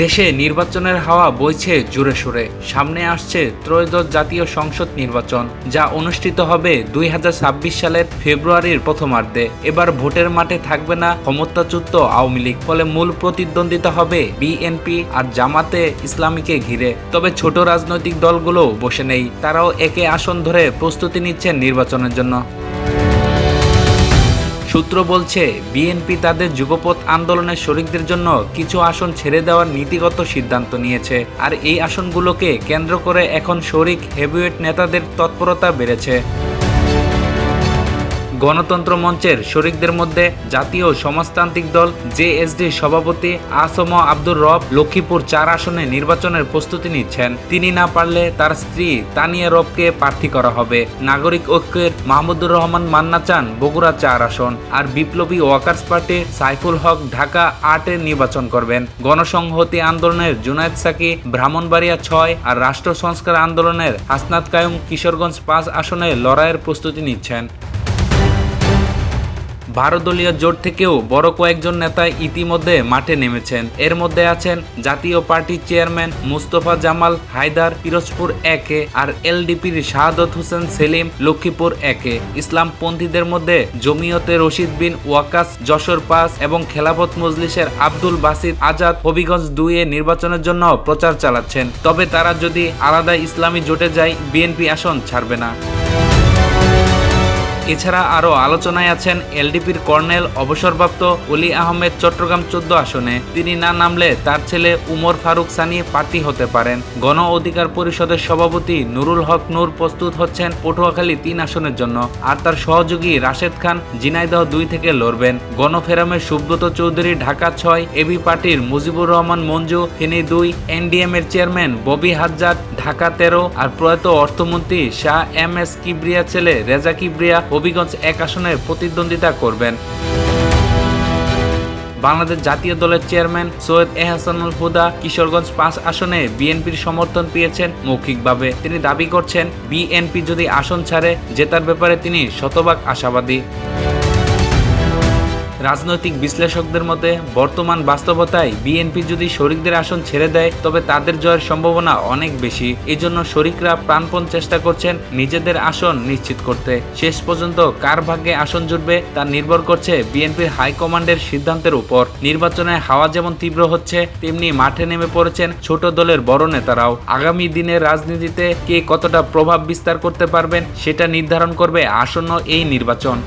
দেশে নির্বাচনের হাওয়া বইছে জোরে সোরে। সামনে আসছে ত্রয়োদশ জাতীয় সংসদ নির্বাচন, যা অনুষ্ঠিত হবে দুই হাজার ছাব্বিশ সালের ফেব্রুয়ারির প্রথমার্ধে। এবার ভোটের মাঠে থাকবে না ক্ষমতাচ্যুত আওয়ামী লীগ, ফলে মূল প্রতিদ্বন্দ্বিতা হবে বিএনপি আর জামাতে ইসলামীকে ঘিরে। তবে ছোট রাজনৈতিক দলগুলো বসে নেই, তারাও একে আসন ধরে প্রস্তুতি নিচ্ছেন নির্বাচনের জন্য। সূত্র বলছে বিএনপি তাদের যুগপথ আন্দোলনের শরিকদের জন্য কিছু আসন ছেড়ে দেওয়ার নীতিগত সিদ্ধান্ত নিয়েছে। আর এই আসনগুলোকে কেন্দ্র করে এখন শরিক, হেভিওয়েট নেতাদের তৎপরতা বেড়েছে। গণতন্ত্র মঞ্চের শরিকদের মধ্যে জাতীয় সমাজতান্ত্রিক দল জেএসডি সভাপতি আসম আব্দুর রব লক্ষ্মীপুর চার আসনে নির্বাচনের প্রস্তুতি নিচ্ছেন। তিনি না পারলে তার স্ত্রী তানিয়া রবকে প্রার্থী করা হবে। নাগরিক ঐক্যের মাহমুদুর রহমান মান্না চান বগুড়া চার আসন। আর বিপ্লবী ওয়াকার্স পার্টি সাইফুল হক ঢাকা আটে নির্বাচন করবেন। গণসংহতি আন্দোলনের জুনায়েদ সাকি, ব্রাহ্মণবাড়িয়া ছয় আর রাষ্ট্র সংস্কার আন্দোলনের হাসনাত কায়ুম কিশোরগঞ্জ পাঁচ আসনে লড়াইয়ের প্রস্তুতি নিচ্ছেন। ভারতদলীয় জোট থেকেও বড় কয়েকজন নেতা ইতিমধ্যে মাঠে নেমেছেন। এর মধ্যে আছেন জাতীয় পার্টির চেয়ারম্যান মুস্তফা জামাল, হায়দার পিরোজপুর একে আর এলডিপির শাহাদত হোসেন সেলিম, লক্ষ্মীপুর একে। ইসলামপন্থীদের মধ্যে জমিয়তে রশিদ বিন ওয়াকাস, যশোর পাস এবং খেলাফত মজলিসের আব্দুল বাসিদ আজাদ হবিগঞ্জ দুইয়ে নির্বাচনের জন্য প্রচার চালাচ্ছেন। তবে তারা যদি আলাদা ইসলামী জোটে যায়, বিএনপি আসন ছাড়বে না। এছাড়া আরও আলোচনায় আছেন এলডিপির কর্নেল অবসরপ্রাপ্ত অলি আহমেদ চট্টগ্রাম চোদ্দ আসনে। তিনি না নামলে তার ছেলে উমর ফারুক সানি প্রার্থী হতে পারেন। গণ অধিকার পরিষদের সভাপতি নুরুল হক নূর প্রস্তুত হচ্ছেন পটুয়াখালী তিন আসনের জন্য। আর তার সহযোগী রাশেদ খান জিনাইদহ দুই থেকে লড়বেন। গণফেরামের সুব্রত চৌধুরী, ঢাকা ছয় এবি পার্টির মুজিবুর রহমান মঞ্জু, ফেনী দুই এনডিএম এর চেয়ারম্যান ববি হাজ্জাদ, ঢাকা তেরো, আর প্রয়াত অর্থমন্ত্রী শাহ এম এস কিবরিয়া ছেলে রেজা কিবরিয়া হবিগঞ্জ এক আসনে প্রতিদ্বন্দ্বিতা করবেন। বাংলাদেশ জাতীয় দলের চেয়ারম্যান সৈয়দ এহসানুল হুদা কিশোরগঞ্জ পাঁচ আসনে বিএনপির সমর্থন পেয়েছেন মৌখিকভাবে। তিনি দাবি করছেন, বিএনপি যদি আসন ছাড়ে, জেতার ব্যাপারে তিনি শতভাগ আশাবাদী। রাজনৈতিক বিশ্লেষকদের মতে, বর্তমান বাস্তবতায় বিএনপি যদি শরিকদের আসন ছেড়ে দেয়, তবে তাদের জয়ের সম্ভাবনা অনেক বেশি। এই জন্য শরিকরা প্রাণপণ চেষ্টা করছেন নিজেদের আসন নিশ্চিত করতে। শেষ পর্যন্ত কার ভাগ্যে আসন জুটবে, তা নির্ভর করছে বিএনপির হাইকমান্ডের সিদ্ধান্তের উপর। নির্বাচনে হাওয়া যেমন তীব্র হচ্ছে, তেমনি মাঠে নেমে পড়েছেন ছোট দলের বড় নেতারাও। আগামী দিনের রাজনীতিতে কে কতটা প্রভাব বিস্তার করতে পারবেন, সেটা নির্ধারণ করবে আসন্ন এই নির্বাচন।